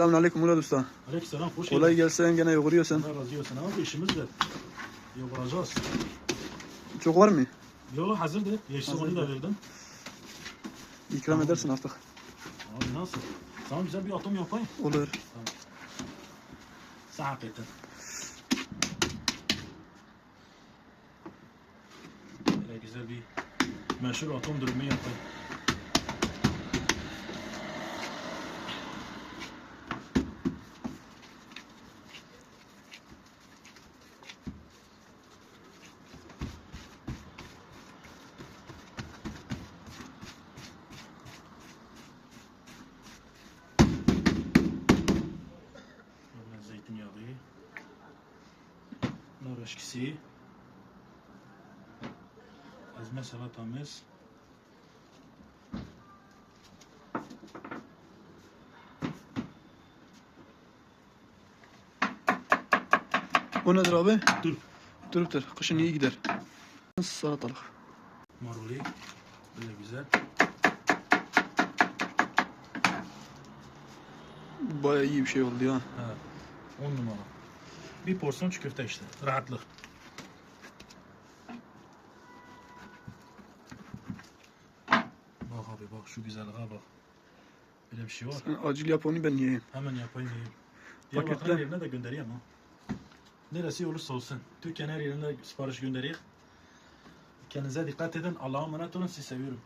Selamünaleyküm Murat Usta. Aleykümselam hoş Kolay geldin. gelsin gene yoğuruyorsun. Allah razı olsun abi işimiz var. Yoğuracağız. Çok var mı? Yolu hazırdı. Yeşil onu da verdim. İkram edersin artık. Abi nasıl? Sana güzel bir atım yapayım. Olur. Hak ettin. Böyle güzel bir meşhur atom durumu yapayım. Böyle zeytinyağı. Nar eşkisi. Ezme salatamız. O nedir abi? Dur. Duruptur. Kışın iyi gider. Salatalık. Maruli. Böyle güzel. Baya iyi bir şey oldu ya. Ha. 10 numara. Bir porsiyon çiğ köfte işte. Rahatlık. Bak abi bak şu güzelliğe bak. Böyle bir şey var. Sen acil yap onu ben yiyeyim. Hemen yapayım yiyeyim. Paketle. Diyarbakır her yerine de göndereyim ha. Neresi olursa olsun. Türkiye'nin her yerine sipariş göndereyim. Kendinize dikkat edin. Allah'a emanet olun. Sizi seviyorum.